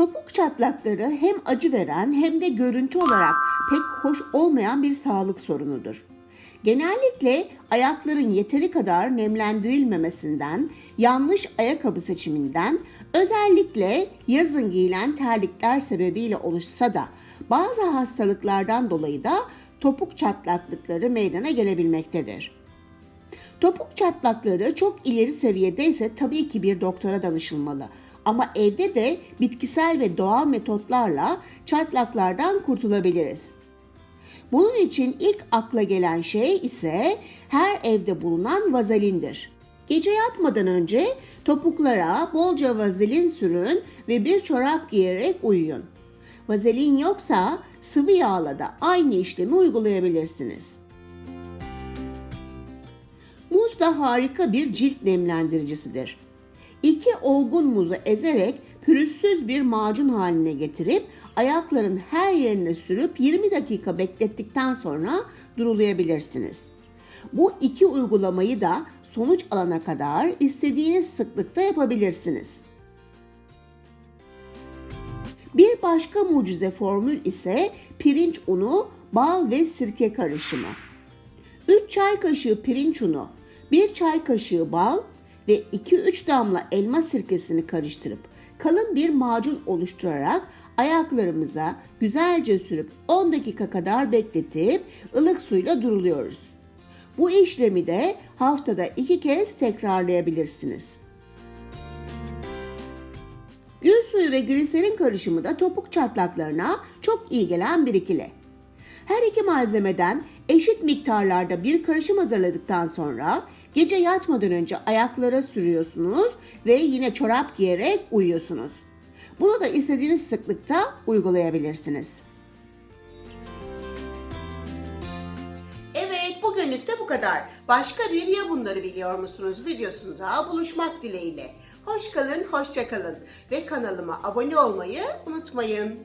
Topuk çatlakları hem acı veren hem de görüntü olarak pek hoş olmayan bir sağlık sorunudur. Genellikle ayakların yeteri kadar nemlendirilmemesinden, yanlış ayakkabı seçiminden, özellikle yazın giyilen terlikler sebebiyle oluşsa da bazı hastalıklardan dolayı da topuk çatlaklıkları meydana gelebilmektedir. Topuk çatlakları çok ileri seviyede ise tabii ki bir doktora danışılmalı. Ama evde de bitkisel ve doğal metotlarla çatlaklardan kurtulabiliriz. Bunun için ilk akla gelen şey ise her evde bulunan vazelindir. Gece yatmadan önce topuklara bolca vazelin sürün ve bir çorap giyerek uyuyun. Vazelin yoksa sıvı yağla da aynı işlemi uygulayabilirsiniz. Muz da harika bir cilt nemlendiricisidir. İki olgun muzu ezerek pürüzsüz bir macun haline getirip ayakların her yerine sürüp 20 dakika beklettikten sonra durulayabilirsiniz. Bu iki uygulamayı da sonuç alana kadar istediğiniz sıklıkta yapabilirsiniz. Bir başka mucize formül ise pirinç unu, bal ve sirke karışımı. 3 çay kaşığı pirinç unu, 1 çay kaşığı bal ve 2-3 damla elma sirkesini karıştırıp kalın bir macun oluşturarak ayaklarımıza güzelce sürüp 10 dakika kadar bekletip ılık suyla duruluyoruz. Bu işlemi de haftada 2 kez tekrarlayabilirsiniz. Gül suyu ve gliserin karışımı da topuk çatlaklarına çok iyi gelen bir ikili. Her iki malzemeden eşit miktarlarda bir karışım hazırladıktan sonra gece yatmadan önce ayaklara sürüyorsunuz ve yine çorap giyerek uyuyorsunuz. Bunu da istediğiniz sıklıkta uygulayabilirsiniz. Evet bugünlük de bu kadar. Başka bir ya bunları biliyor musunuz videosunda buluşmak dileğiyle. Hoş kalın, hoşça kalın ve kanalıma abone olmayı unutmayın.